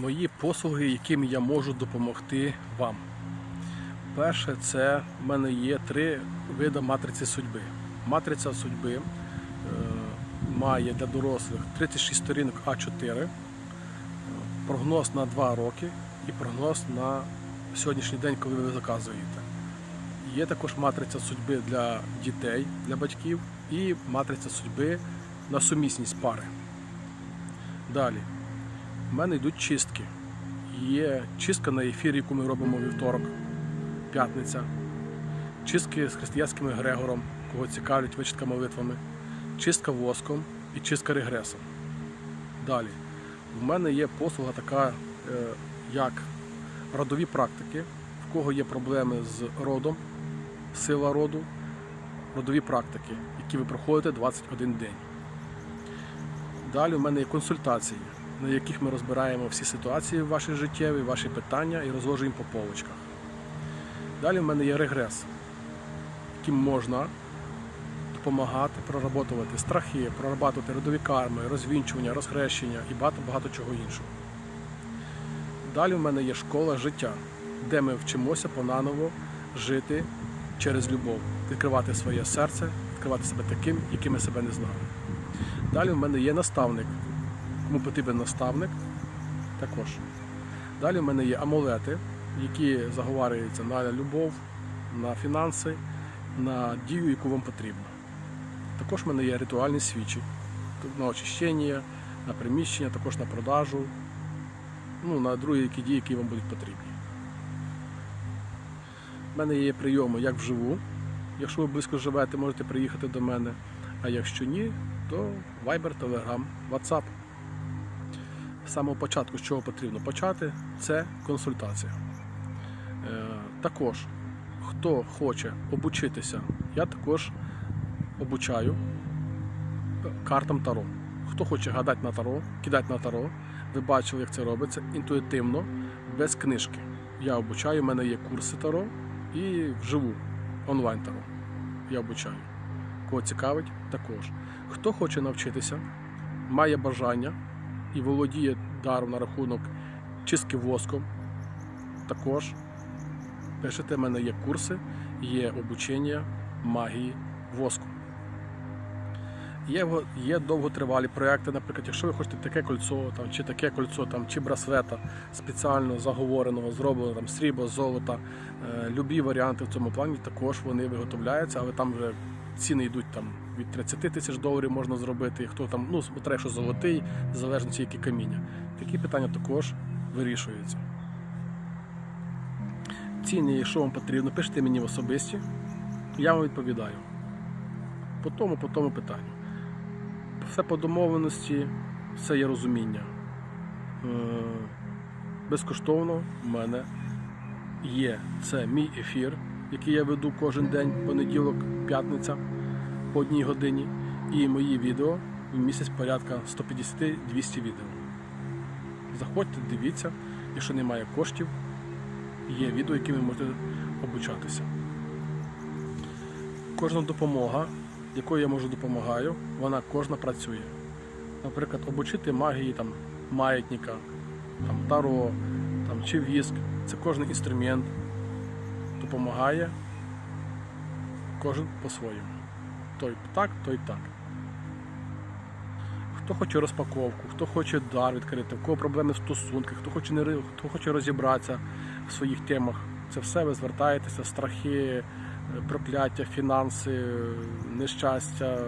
мої послуги, якими я можу допомогти вам. Перше, це в мене є три види матриці судьби. Матриця судьби е, має для дорослих 36 сторінок А4, е, прогноз на 2 роки і прогноз на сьогоднішній день, коли ви заказуєте. Є також матриця судьби для дітей, для батьків і матриця судьби на сумісність пари. Далі. У мене йдуть чистки. Є чистка на ефірі, яку ми робимо вівторок, п'ятниця. Чистки з християнським Грегором, кого цікавлять вичитка молитвами, чистка воском і чистка регресом. Далі. В мене є послуга така, е, як родові практики, в кого є проблеми з родом, сила роду, родові практики, які ви проходите 21 день. Далі в мене є консультації, на яких ми розбираємо всі ситуації ваші життєві, ваші питання і розложуємо по полочках. Далі в мене є регрес, яким можна допомагати проработувати страхи, прорабатувати родові карми, розвінчування, розхрещення і багато багато чого іншого. Далі в мене є школа життя, де ми вчимося понаново жити через любов, відкривати своє серце, відкривати себе таким, яким ми себе не знали. Далі в мене є наставник. Кому потрібен наставник, також. Далі в мене є амулети, які заговарюються на любов, на фінанси, на дію, яку вам потрібно. Також в мене є ритуальні свічі на очищення, на приміщення, також на продажу, ну, на другі які дії, які вам будуть потрібні. У мене є прийоми як вживу. Якщо ви близько живете, можете приїхати до мене. А якщо ні, то Viber, Telegram, WhatsApp. З самого початку, з чого потрібно почати, це консультація. Е, також, хто хоче обучитися, я також обучаю картам Таро. Хто хоче гадати на Таро, кидати на Таро, ви бачили, як це робиться інтуїтивно, без книжки. Я обучаю, у мене є курси Таро і вживу онлайн Таро. Я обучаю. Кого цікавить, також. Хто хоче навчитися, має бажання і володіє даром на рахунок чистки воском, також пишете, в мене є курси, є обучення магії воску. Є, є довготривалі проекти, наприклад, якщо ви хочете таке кольцо, там, чи таке кольцо, там, чи браслета спеціально заговореного, зробленого там, срібла, золота, е, любі варіанти в цьому плані, також вони виготовляються, але там вже ціни йдуть там, від 30 тисяч доларів можна зробити, хто там, ну, що золотий, в залежності які каміння. Такі питання також вирішуються. Ціни, що вам потрібно, пишіть мені в особисті, я вам відповідаю. По тому, по тому питанню. Все по домовленості, все є розуміння. Е, Безкоштовно в мене є це мій ефір, який я веду кожен день, понеділок, п'ятниця по одній годині. І мої відео в місяць порядка 150-200 відео. Заходьте, дивіться, якщо немає коштів, є відео, якими ви можете обучатися. Кожна допомога, якою я можу допомагаю, вона кожна працює. Наприклад, обучити магії там, маятника, там, таро там, чи віск. Це кожен інструмент допомагає кожен по-своєму. Той так, той так. Хто хоче розпаковку, хто хоче дар відкрити, в кого проблеми в стосунках, хто хоче не хто хоче розібратися в своїх темах. Це все ви звертаєтеся, страхи, е, прокляття, фінанси, нещастя,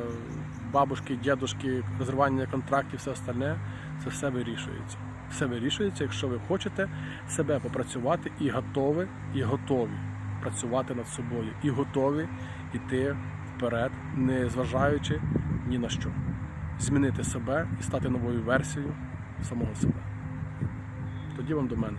бабушки, дідушки, розривання контрактів, все остальне. Це все вирішується. Все вирішується, якщо ви хочете себе попрацювати і готові, і готові працювати над собою, і готові йти вперед, не зважаючи ні на що. Змінити себе і стати новою версією самого себе. Тоді вам до мене.